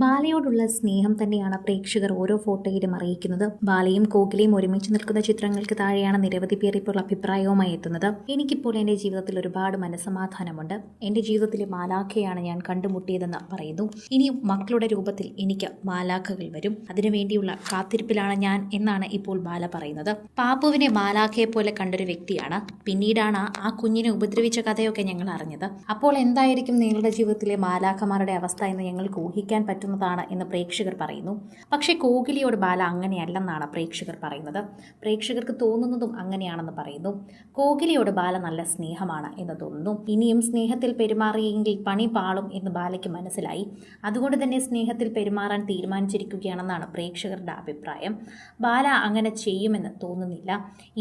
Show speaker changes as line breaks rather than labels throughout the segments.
ബാലയോടുള്ള സ്നേഹം തന്നെയാണ് പ്രേക്ഷകർ ഓരോ ഫോട്ടോയിലും അറിയിക്കുന്നത്. ബാലയും കോകിലയും ഒരുമിച്ച് നിൽക്കുന്ന ചിത്രങ്ങൾക്ക് താഴെയാണ് നിരവധി പേർ ഇപ്പോൾ അഭിപ്രായവുമായി എത്തുന്നത്. എനിക്കിപ്പോൾ എന്റെ ജീവിതത്തിൽ ഒരുപാട് മനസ്സമാധാനമുണ്ട്. എന്റെ ജീവിതത്തിലെ മാലാഖയാണ് ഞാൻ കണ്ടുമുട്ടിയതെന്ന് പറയുന്നു. ഇനിയും മക്കളുടെ രൂപത്തിൽ എനിക്ക് മാലാഖകൾ വരും. അതിനുവേണ്ടിയുള്ള കാത്തിരിപ്പിലാണ് ഞാൻ എന്നാണ് ഇപ്പോൾ ബാല പറയുന്നത്. പാപ്പുവിനെ മാലാഖയെ പോലെ കണ്ടൊരു വ്യക്തിയാണ്. പിന്നീടാണ് ആ കുഞ്ഞിനെ ഉപദ്രവിച്ച കഥയൊക്കെ ഞങ്ങൾ അറിഞ്ഞത്. അപ്പോൾ എന്തായിരിക്കും നിങ്ങളുടെ ജീവിതത്തിലെ മാലാഖമാരുടെ അവസ്ഥ എന്ന് ഞങ്ങൾക്ക് ഊഹിക്കാൻ പറ്റുന്നതാണ് എന്ന് പ്രേക്ഷകർ പറയുന്നു. പക്ഷേ കോഹ്ലിയോട് ബാല അങ്ങനെയല്ലെന്നാണ് പ്രേക്ഷകർ പറയുന്നത്. പ്രേക്ഷകർക്ക് തോന്നുന്നതും അങ്ങനെയാണെന്ന് പറയുന്നു. കോഹ്ലിയോട് ബാല നല്ല സ്നേഹമാണ് എന്ന് തോന്നുന്നു. ഇനിയും സ്നേഹത്തിൽ പെരുമാറിയെങ്കിൽ പണി പാളും എന്ന് ബാലയ്ക്ക് മനസ്സിലായി. അതുകൊണ്ട് തന്നെ സ്നേഹത്തിൽ പെരുമാറാൻ തീരുമാനിച്ചിരിക്കുകയാണെന്നാണ് പ്രേക്ഷകരുടെ അഭിപ്രായം. ബാല അങ്ങനെ ചെയ്യുമെന്ന് തോന്നുന്നില്ല.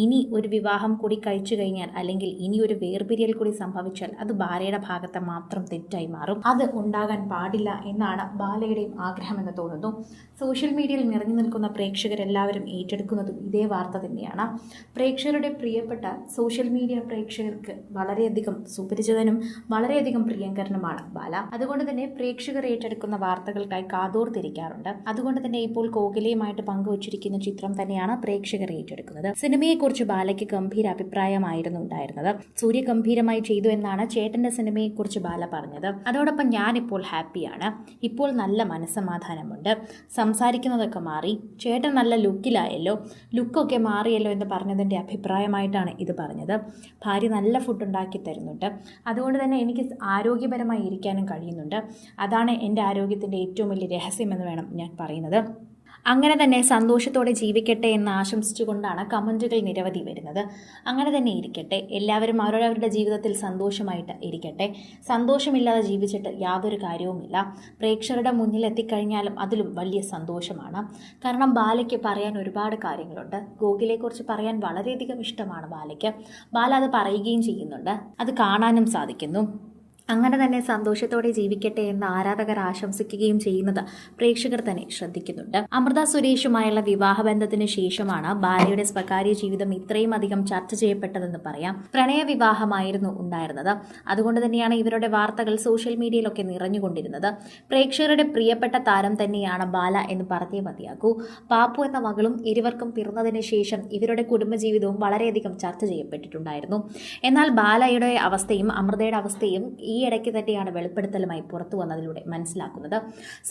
ഇനി ഒരു വിവാഹം കൂടി കഴിച്ചു കഴിഞ്ഞാൽ അല്ലെങ്കിൽ ഇനി ഒരു വേർപിരിയൽ കൂടി സംഭവിച്ചാൽ അത് ബാലയുടെ ഭാഗത്തെ മാത്രം തെറ്റായി മാറും. അത് ഉണ്ടാകാൻ പാടില്ല എന്നാണ് ബാലയുടെയും ആഗ്രഹമെന്ന് തോന്നുന്നു. സോഷ്യൽ മീഡിയയിൽ നിറഞ്ഞു നിൽക്കുന്ന പ്രേക്ഷകരെല്ലാവരും ഏറ്റെടുക്കുന്നതും ഇതേ വാർത്ത തന്നെയാണ്. പ്രേക്ഷകരുടെ പ്രിയപ്പെട്ട സോഷ്യൽ മീഡിയ പ്രേക്ഷകർക്ക് വളരെയധികം സുപരിചിതനും വളരെയധികം പ്രിയങ്കരനുമാണ് ബാല. അതുകൊണ്ട് തന്നെ പ്രേക്ഷകർ ഏറ്റെടുക്കുന്ന വാർത്തകൾക്കായി കാതോർത്തിരിക്കാറുണ്ട് അതുകൊണ്ട് തന്നെ ഇപ്പോൾ കോകിലയുമായിട്ട് പങ്കുവച്ചിരിക്കുന്ന ചിത്രം തന്നെയാണ് പ്രേക്ഷകർ ഏറ്റെടുക്കുന്നത്. സിനിമയെക്കുറിച്ച് ബാലയ്ക്ക് ഗംഭീര അഭിപ്രായമായിരുന്നു ഉണ്ടായിരുന്നത്. സൂര്യ ഗംഭീരമായി ചെയ്തു എന്നാണ് ചേട്ടന്റെ സിനിമയെക്കുറിച്ച് ബാല പറഞ്ഞത്. അതോടൊപ്പം ഞാനിപ്പോൾ ഹാപ്പിയാണ്. ഇപ്പോൾ നല്ല മനസ്സമാധാനമുണ്ട്. സംസാരിക്കുന്നതൊക്കെ മാറി. ചേട്ടൻ നല്ല ലുക്കിലായല്ലോ. ലുക്കൊക്കെ മാറിയല്ലോ എന്ന് പറഞ്ഞതിന്റെ അഭിപ്രായമായിട്ടാണ് ഇത് പറഞ്ഞത്. ഭാര്യ നല്ല ഫുഡ് ഉണ്ടാക്കി തരുന്നുണ്ട്. അതുകൊണ്ട് തന്നെ എനിക്ക് ആരോഗ്യപരമായി ഇരിക്കാനും കഴിയുന്നുണ്ട്. അതാണ് എന്റെ ആരോഗ്യത്തിന്റെ ഏറ്റവും വലിയ രഹസ്യമെന്ന് വേണം ഞാൻ പറയുന്നത്. അങ്ങനെ തന്നെ സന്തോഷത്തോടെ ജീവിക്കട്ടെ എന്ന് ആശംസിച്ചുകൊണ്ടാണ് കമന്റുകൾ നിരവധി വരുന്നത്. അങ്ങനെ തന്നെ ഇരിക്കട്ടെ. എല്ലാവരും അവരവരുടെ ജീവിതത്തിൽ സന്തോഷമായിട്ട് ഇരിക്കട്ടെ. സന്തോഷമില്ലാതെ ജീവിച്ചിട്ട് യാതൊരു കാര്യവുമില്ല. പ്രേക്ഷകരുടെ മുന്നിൽ എത്തിക്കഴിഞ്ഞാലും അതിലും വലിയ സന്തോഷമാണ്. കാരണം ബാലയ്ക്ക് പറയാൻ ഒരുപാട് കാര്യങ്ങളുണ്ട്. ഗോകുലെക്കുറിച്ച് പറയാൻ വളരെയധികം ഇഷ്ടമാണ് ബാലയ്ക്ക്. ബാല അത് പറയുകയും ചെയ്യുന്നുണ്ട്. അത് കാണാനും സാധിക്കുന്നു. അങ്ങനെ തന്നെ സന്തോഷത്തോടെ ജീവിക്കട്ടെ എന്ന് ആരാധകർ ആശംസിക്കുകയും ചെയ്യുന്നത് പ്രേക്ഷകർ തന്നെ ശ്രദ്ധിക്കുന്നുണ്ട്. അമൃത സുരേഷുമായുള്ള വിവാഹബന്ധത്തിന് ശേഷമാണ് ബാലയുടെ സ്വകാര്യ ജീവിതം ഇത്രയും അധികം ചർച്ച ചെയ്യപ്പെട്ടതെന്ന് പറയാം. പ്രണയ വിവാഹമായിരുന്നു ഉണ്ടായിരുന്നത്. അതുകൊണ്ട് തന്നെയാണ് ഇവരുടെ വാർത്തകൾ സോഷ്യൽ മീഡിയയിലൊക്കെ നിറഞ്ഞുകൊണ്ടിരുന്നത്. പ്രേക്ഷകരുടെ പ്രിയപ്പെട്ട താരം തന്നെയാണ് ബാല എന്ന് പറഞ്ഞേ മതിയാകൂ. പാപ്പു എന്ന മകളും ഇരുവർക്കും പിറന്നതിന് ശേഷം ഇവരുടെ കുടുംബജീവിതവും വളരെയധികം ചർച്ച ചെയ്യപ്പെട്ടിട്ടുണ്ടായിരുന്നു. എന്നാൽ ബാലയുടെ അവസ്ഥയും അമൃതയുടെ അവസ്ഥയും ഈ ഇടയ്ക്ക് തന്നെയാണ് വെളിപ്പെടുത്തലുമായി പുറത്തു വന്നതിലൂടെ മനസ്സിലാക്കുന്നത്.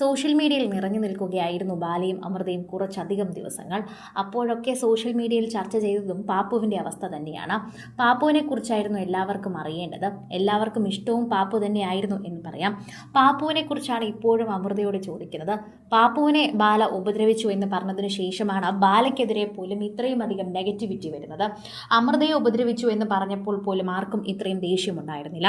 സോഷ്യൽ മീഡിയയിൽ നിറഞ്ഞു നിൽക്കുകയായിരുന്നു ബാലയും അമൃതയും കുറച്ചധികം ദിവസങ്ങൾ. അപ്പോഴൊക്കെ സോഷ്യൽ മീഡിയയിൽ ചർച്ച ചെയ്തതും പാപ്പുവിന്റെ അവസ്ഥ തന്നെയാണ്. പാപ്പുവിനെ കുറിച്ചായിരുന്നു എല്ലാവർക്കും അറിയേണ്ടത്. എല്ലാവർക്കും ഇഷ്ടവും പാപ്പു തന്നെയായിരുന്നു എന്ന് പറയാം. പാപ്പുവിനെ കുറിച്ചാണ് ഇപ്പോഴും അമൃതയോട് ചോദിക്കുന്നത്. പാപ്പുവിനെ ബാല ഉപദ്രവിച്ചു എന്ന് പറഞ്ഞതിനു ശേഷമാണ് ബാലയ്ക്കെതിരെ പോലും ഇത്രയും അധികം നെഗറ്റിവിറ്റി വരുന്നത്. അമൃതയെ ഉപദ്രവിച്ചു എന്ന് പറഞ്ഞപ്പോൾ പോലും ആർക്കും ഇത്രയും ദേഷ്യമുണ്ടായിരുന്നില്ല